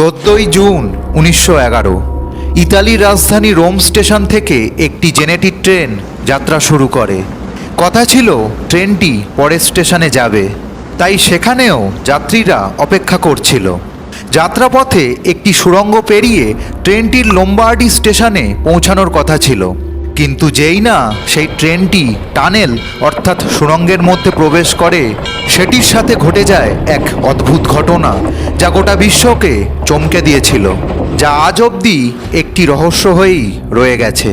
চোদ্দই জুন উনিশশো এগারো, ইতালির রাজধানী রোম স্টেশন থেকে একটি জেনেটিক ট্রেন যাত্রা শুরু করে। কথা ছিল, ট্রেনটি পরের স্টেশনে যাবে, তাই সেখানেও যাত্রীরা অপেক্ষা করছিল। যাত্রাপথে একটি সুড়ঙ্গ পেরিয়ে ট্রেনটির লোম্বার্ডি স্টেশনে পৌঁছানোর কথা ছিল। কিন্তু যেই না, সেই ট্রেনটি টানেল অর্থাৎ সুড়ঙ্গের মধ্যে প্রবেশ করে, সেটির সাথে ঘটে যায় এক অদ্ভুত ঘটনা যা গোটা বিশ্বকে চমকে দিয়েছিল, যা আজ অবধি একটি রহস্য হয়েই রয়ে গেছে।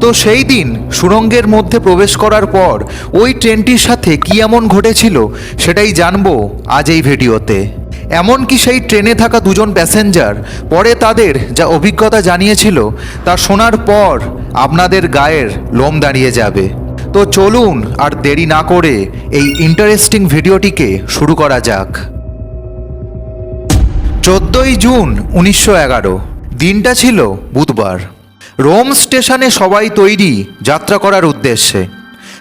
তো সেই দিন সুড়ঙ্গের মধ্যে প্রবেশ করার পর, ওই ট্রেনটির সাথে কী এমন ঘটেছিল, সেটাই জানব আজ এই ভিডিওতে। এমনকি সেই ট্রেনে থাকা দুজন প্যাসেঞ্জার, পরে তাদের যা অভিজ্ঞতা জানিয়েছিল তা শোনার পর আপনাদের গায়ের লোম দাঁড়িয়ে যাবে। তো চলুন আর দেরি না করে এই ইন্টারেস্টিং ভিডিওটিকে শুরু করা যাক। চোদ্দই জুন উনিশশো এগারো, দিনটা ছিল বুধবার। রোম স্টেশনে সবাই তৈরি যাত্রা করার উদ্দেশ্যে।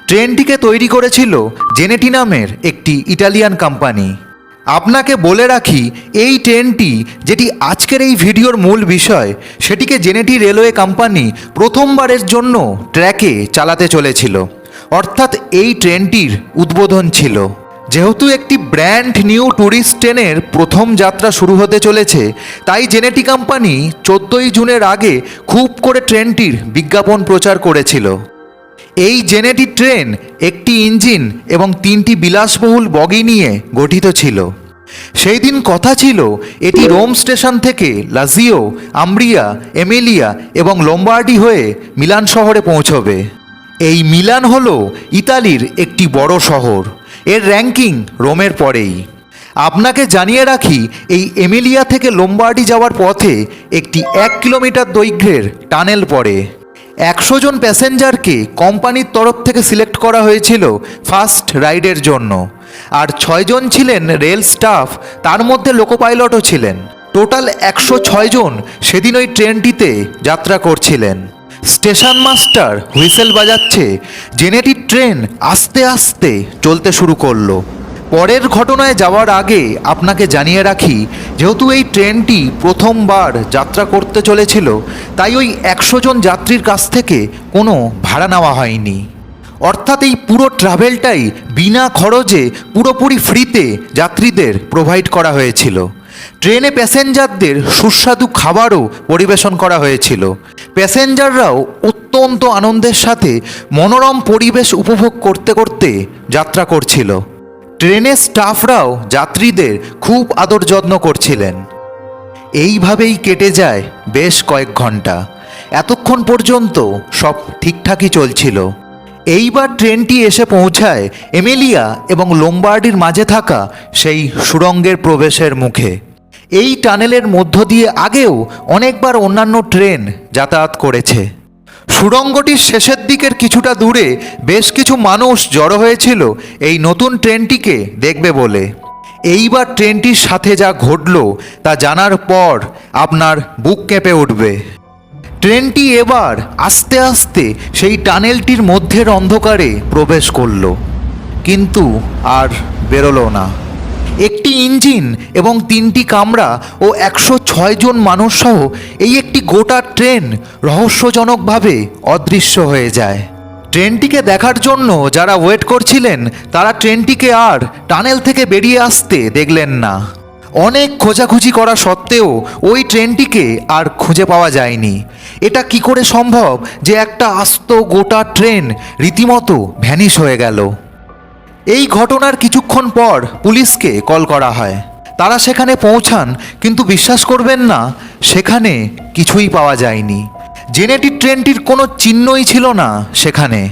ট্রেনটিকে তৈরি করেছিল জেনেটি নামের একটি ইটালিয়ান কোম্পানি। আপনাকে বলে রাখি, এই ট্রেনটি, যেটি আজকের এই ভিডিওর মূল বিষয়, সেটিকে জেনেটি রেলওয়ে কোম্পানি প্রথমবারের জন্য ট্র্যাকে চালাতে চলেছিল। অর্থাৎ এই ট্রেনটির উদ্বোধন ছিল। যেহেতু একটি ব্র্যান্ড নিউ ট্যুরিস্ট ট্রেনের প্রথম যাত্রা শুরু হতে চলেছে, তাই জেনেটি কোম্পানি চোদ্দোই জুনের আগে খুব করে ট্রেনটির বিজ্ঞাপন প্রচার করেছিল। এই জেনেটি ট্রেন একটি ইঞ্জিন এবং তিনটি বিলাসবহুল বগি নিয়ে গঠিত ছিল। সেই দিন কথা ছিল, এটি রোম স্টেশন থেকে লাজিও আম্ব্রিয়া এমেলিয়া এবং লোম্বার্ডি হয়ে মিলান শহরে পৌঁছবে। এই মিলান হল ইতালির একটি বড় শহর। এর র্যাঙ্কিং রোমের পরেই। আপনাকে জানিয়ে রাখি, এই এমিলিয়া থেকে লোম্বার্ডি যাওয়ার পথে একটি এক কিলোমিটার দৈর্ঘ্যের টানেল পড়ে। একশো জন প্যাসেঞ্জারকে কোম্পানির তরফ থেকে সিলেক্ট করা হয়েছিল ফার্স্ট রাইডের জন্য। আর ছয়জন ছিলেন রেল স্টাফ, তার মধ্যে লোকো পাইলটও ছিলেন। টোটাল একশো জন সেদিন ওই ট্রেনটিতে যাত্রা করছিলেন। স্টেশন মাস্টার হুইসেল বাজাচ্ছে জেনেটি ট্রেন আস্তে আস্তে চলতে শুরু করল। পরের ঘটনায় যাওয়ার আগে আপনাকে জানিয়ে রাখি, যেহেতু এই ট্রেনটি প্রথমবার যাত্রা করতে চলেছিল, তাই ওই একশো জন যাত্রীর কাছ থেকে কোনো ভাড়া নেওয়া হয়নি। অর্থাৎ এই পুরো ট্রাভেলটাই বিনা খরচে পুরোপুরি ফ্রিতে যাত্রীদের প্রোভাইড করা হয়েছিল। ট্রেনে প্যাসেঞ্জারদের সুস্বাদু খাবারও পরিবেশন করা হয়েছিল। প্যাসেঞ্জাররাও অত্যন্ত আনন্দের সাথে মনোরম পরিবেশ উপভোগ করতে করতে যাত্রা করছিল। ট্রেনের স্টাফরাও যাত্রীদের খুব আদর যত্ন করছিলেন। এইভাবেই কেটে যায় বেশ কয়েক ঘণ্টা। এতক্ষণ পর্যন্ত সব ঠিকঠাকই চলছিল। এইবার ট্রেনটি এসে পৌঁছায় এমেলিয়া এবং লোম্বার্ডির মাঝে থাকা সেই সুড়ঙ্গের প্রবেশের মুখে। এই টানেলের মধ্য দিয়ে আগেও অনেকবার অন্যান্য ট্রেন যাতায়াত করেছে। সুড়ঙ্গটির শেষের দিকের কিছুটা দূরে বেশ কিছু মানুষ জড়ো হয়েছিল এই নতুন ট্রেনটিকে দেখবে বলে। এইবার ট্রেনটির সাথে যা ঘটল তা জানার পর আপনার বুক কেঁপে উঠবে। ট্রেনটি এবার আস্তে আস্তে সেই টানেলটির মধ্যের অন্ধকারে প্রবেশ করল। কিন্তু আর বেরোলো না। একটি ইঞ্জিন এবং তিনটি কামরা ও একশো ছয় জন মানুষসহ এই একটি গোটা ট্রেন রহস্যজনকভাবে অদৃশ্য হয়ে যায়। ট্রেনটিকে দেখার জন্য যারা ওয়েট করছিলেন, তারা ট্রেনটিকে আর টানেল থেকে বেরিয়ে আসতে দেখলেন না। অনেক খোঁজাখুঁজি করা সত্ত্বেও ওই ট্রেনটিকে আর খুঁজে পাওয়া যায়নি। এটা কি করে সম্ভব যে একটা আস্ত গোটা ট্রেন রীতিমতো ভ্যানিশ হয়ে গেল? এই ঘটনার কিছুক্ষণ পর পুলিশকে কল করা হয়। তারা সেখানে পৌঁছান, কিন্তু বিশ্বাস করবেন না, সেখানে কিছুই পাওয়া যায়নি। জেনেটিক ট্রেনটির কোনো চিহ্নই ছিল না সেখানে।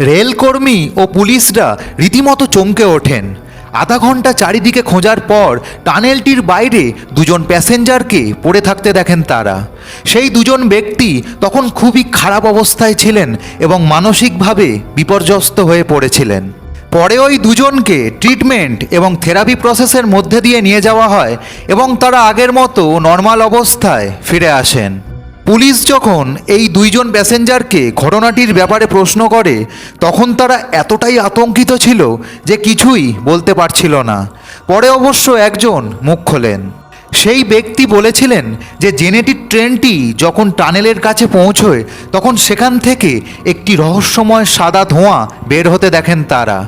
রেলকর্মী ও পুলিশরা রীতিমতো চমকে ওঠেন। আধা ঘণ্টা চারিদিকে খোঁজার পর টানেলটির বাইরে দুজন প্যাসেঞ্জারকে পড়ে থাকতে দেখেন তারা। সেই দুজন ব্যক্তি তখন খুবই খারাপ অবস্থায় ছিলেন এবং মানসিকভাবে বিপর্যস্ত হয়ে পড়েছিলেন। পরে ওই দুজনকে ট্রিটমেন্ট এবং থেরাপি প্রসেসের মধ্যে দিয়ে নিয়ে যাওয়া হয় এবং তারা আগের মতো নর্মাল অবস্থায় ফিরে আসেন। পুলিশ যখন এই দুইজন প্যাসেঞ্জারকে ঘটনাটির ব্যাপারে প্রশ্ন করে, তখন তারা এতটাই আতঙ্কিত ছিল যে কিছুই বলতে পারছিল না। পরে অবশ্য একজন মুখ খোলেন। সেই ব্যক্তি বলেছিলেন যে, জেনেটিক ট্রেনটি যখন টানেলের কাছে পৌঁছয়, তখন সেখান থেকে একটি রহস্যময় সাদা ধোঁয়া বের হতে দেখেন তারা।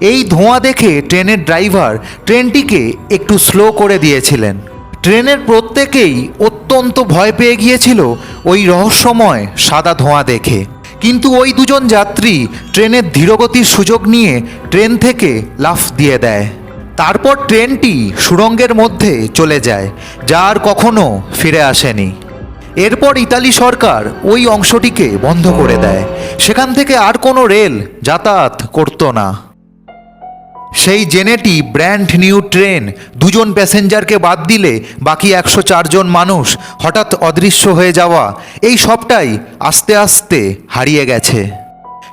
এই ধোঁয়া দেখে ট্রেনের ড্রাইভার ট্রেনটিকে একটু স্লো করে দিয়েছিলেন। ট্রেনের প্রত্যেকেই অত্যন্ত ভয় পেয়ে গিয়েছিল ওই রহস্যময় সাদা ধোঁয়া দেখে। কিন্তু ওই দুজন যাত্রী ট্রেনের ধীরগতির সুযোগ নিয়ে ট্রেন থেকে লাফ দিয়ে দেয়। তারপর ট্রেনটি সুড়ঙ্গের মধ্যে চলে যায়, যা আর কখনো ফিরে আসেনি। এরপর ইতালি সরকার ওই অংশটিকে বন্ধ করে দেয়। সেখান থেকে আর কোনো রেল যাতায়াত করতো না। সেই জেনেটি ব্র্যান্ড নিউ ট্রেন। দুজন প্যাসেঞ্জারকে বাদ দিলে বাকি একশো চারজন মানুষ হঠাৎ অদৃশ্য হয়ে যাওয়া। এই সবটাই আস্তে আস্তে হারিয়ে গেছে।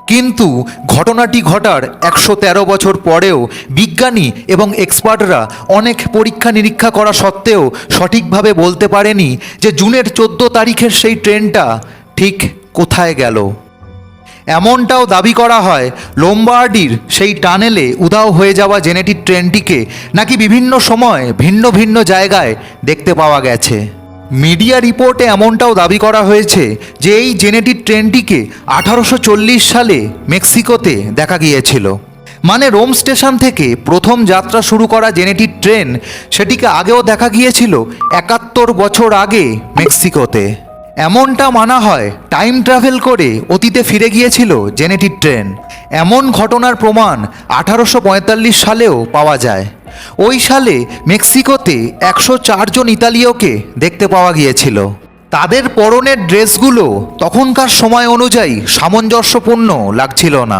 কিন্তু ঘটনাটি ঘটার একশো তেরো বছর পরেও বিজ্ঞানী এবং এক্সপার্টরা অনেক পরীক্ষা নিরীক্ষা করা সত্ত্বেও সঠিকভাবে বলতে পারেনি যে জুনের চোদ্দ তারিখের সেই ট্রেনটা ঠিক কোথায় গেল। এমনটাও দাবি করা হয়, লোম্বার্ডির সেই টানেলে উধাও হয়ে যাওয়া জেনেটিক ট্রেনটিকে নাকি বিভিন্ন সময় ভিন্ন ভিন্ন জায়গায় দেখতে পাওয়া গেছে। মিডিয়া রিপোর্টে এমনটাও দাবি করা হয়েছে যে এই জেনেটিক ট্রেনটিকে আঠারোশো চল্লিশ সালে মেক্সিকোতে দেখা গিয়েছিল। মানে রোম স্টেশন থেকে প্রথম যাত্রা শুরু করা জেনেটিক ট্রেন সেটিকে আগেও দেখা গিয়েছিল একাত্তর বছর আগে মেক্সিকোতে। এমনটা মানা হয় টাইম ট্রাভেল করে অতীতে ফিরে গিয়েছিল জেনেটিক ট্রেন। এমন ঘটনার প্রমাণ আঠারোশো পঁয়তাল্লিশ সালেও পাওয়া যায়। ওই সালে মেক্সিকোতে একশো চারজন ইতালীয়কে দেখতে পাওয়া গিয়েছিল। তাদের পরনের ড্রেসগুলো তখনকার সময় অনুযায়ী সামঞ্জস্যপূর্ণ লাগছিল না।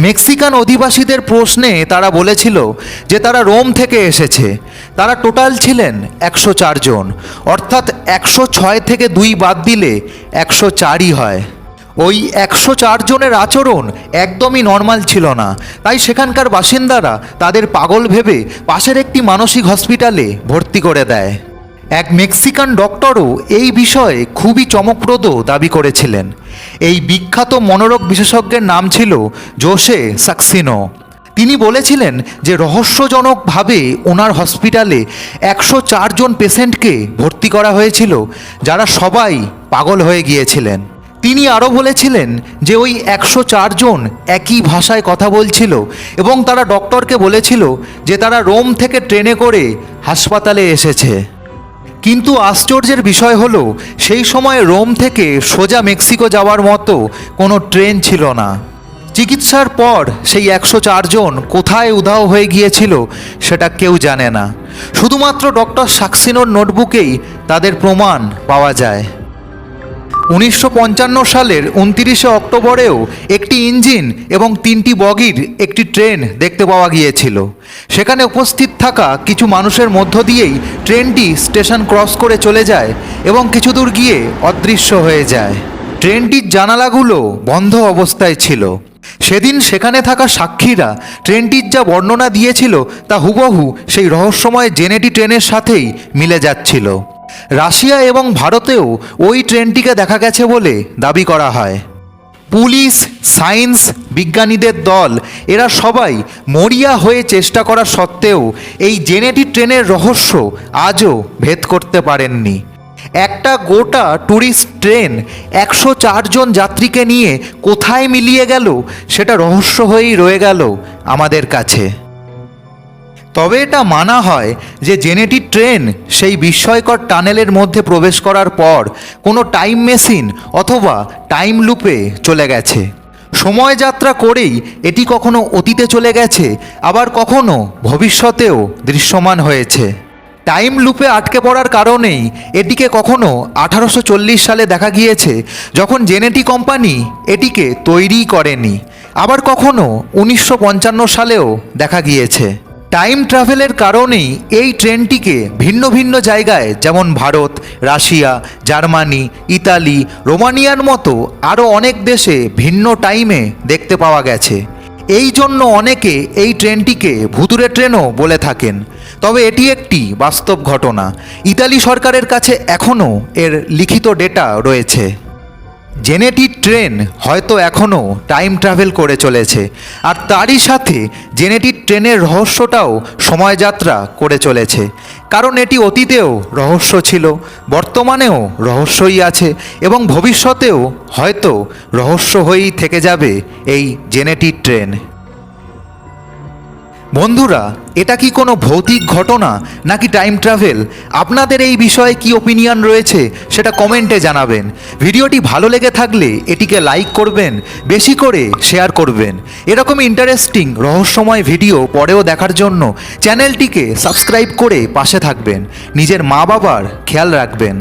মেক্সিকান অধিবাসীদের প্রশ্নে তারা বলেছিল যে তারা রোম থেকে এসেছে। তারা টোটাল ছিলেন একশো চারজন অর্থাৎ একশো ছয় থেকে দুই বাদ দিলে একশো চারই হয়। ওই একশো জনের আচরণ একদমই নর্মাল ছিল না। তাই সেখানকার বাসিন্দারা তাদের পাগল ভেবে পাশের একটি মানসিক হসপিটালে ভর্তি করে দেয়। এক মেক্সিকান ডক্টরও এই বিষয়ে খুবই চমকপ্রদ দাবি করেছিলেন। এই বিখ্যাত মনোরোগ বিশেষজ্ঞের নাম ছিল জোসে সাকসিনো। তিনি বলেছিলেন যে রহস্যজনকভাবে ওনার হসপিটালে একশো জন পেশেন্টকে ভর্তি করা হয়েছিল, যারা সবাই পাগল হয়ে গিয়েছিলেন। তিনি আরও বলেছিলেন যে ওই একশো জন একই ভাষায় কথা বলছিল এবং তারা ডক্টরকে বলেছিল যে তারা রোম থেকে ট্রেনে করে হাসপাতালে এসেছে। কিন্তু আশ্চর্যের বিষয় হলো, সেই সময় রোম থেকে সোজা মেক্সিকো যাওয়ার মতো কোনো ট্রেন ছিল না। চিকিৎসার পর সেই একশো চারজন কোথায় উধাও হয়ে গিয়েছিল সেটা কেউ জানে না। শুধুমাত্র ডক্টর সাক্সিনোর নোটবুকেই তাদের প্রমাণ পাওয়া যায়। উনিশশো পঞ্চান্ন সালের উনতিরিশে অক্টোবরেও একটি ইঞ্জিন এবং তিনটি বগির একটি ট্রেন দেখতে পাওয়া গিয়েছিল। সেখানে উপস্থিত থাকা কিছু মানুষের মধ্য দিয়েই ট্রেনটি স্টেশন ক্রস করে চলে যায় এবং কিছু দূর গিয়ে অদৃশ্য হয়ে যায়। ট্রেনটির জানালাগুলো বন্ধ অবস্থায় ছিল। সেদিন সেখানে থাকা সাক্ষীরা ট্রেনটির যা বর্ণনা দিয়েছিল তা হুবহু সেই রহস্যময় জেনেটি ট্রেনের সাথেই মিলে যাচ্ছিল। রাশিয়া এবং ভারতেও ওই ট্রেনটিকে দেখা গেছে বলে দাবি করা হয়। পুলিশ, সায়েন্স, বিজ্ঞানীদের দল, এরা সবাই মরিয়া হয়ে চেষ্টা করা সত্ত্বেও এই জেনেটিক ট্রেনের রহস্য আজও ভেদ করতে পারেননি। একটা গোটা ট্যুরিস্ট ট্রেন একশো চারজন যাত্রীকে নিয়ে কোথায় মিলিয়ে গেল, সেটা রহস্য হয়েই রয়ে গেল আমাদের কাছে। তবে এটা মানা হয় যে জেনেটিক ট্রেন সেই বিস্ময়কর টানেলের মধ্যে প্রবেশ করার পর কোনো টাইম মেশিন অথবা টাইম লুপে চলে গেছে। সময় যাত্রা করেই এটি কখনো অতীতে চলে গেছে, আবার কখনো ভবিষ্যতেও দৃশ্যমান হয়েছে। টাইম লুপে আটকে পড়ার কারণেই এটিকে কখনো আঠারোশো চল্লিশ সালে দেখা গিয়েছে, যখন জেনেটি কোম্পানি এটিকে তৈরি করেনি। আবার কখনো উনিশশো পঞ্চান্ন সালেও দেখা গিয়েছে। টাইম ট্রাভেলের কারণেই এই ট্রেনটিকে ভিন্ন ভিন্ন জায়গায়, যেমন ভারত, রাশিয়া, জার্মানি, ইতালি, রোমানিয়ার মতো আরও অনেক দেশে ভিন্ন টাইমে দেখতে পাওয়া গেছে। এই জন্য অনেকে এই ট্রেনটিকে ভুতুরে ট্রেনও বলে থাকেন। তবে এটি একটি বাস্তব ঘটনা। ইতালি সরকারের কাছে এখনও এর লিখিত ডেটা রয়েছে। জেনেটিক ট্রেন হয়তো এখনও টাইম ট্রাভেল করে চলেছে, আর তারই সাথে জেনেটিক ট্রেনের রহস্যটাও সময়যাত্রা করে চলেছে। কারণ এটি অতীতেও রহস্য ছিল, বর্তমানেও রহস্যই আছে, এবং ভবিষ্যতেও হয়তো রহস্য হয়েই থেকে যাবে এই জেনেটিক ট্রেন। বন্ধুরা, এটা কি কোনো ভৌতিক ঘটনা নাকি টাইম ট্রাভেল আপনাদের এই বিষয়ে কি ওপিনিয়ন রয়েছে সেটা কমেন্টে জানাবেন। ভিডিওটি ভালো লেগে থাকলে এটিকে লাইক করবেন, বেশি করে শেয়ার করবেন। এরকম ইন্টারেস্টিং রহস্যময় ভিডিও পরেও দেখার জন্য চ্যানেলটিকে সাবস্ক্রাইব করে পাশে থাকবেন। নিজের মা বাবার খেয়াল রাখবেন।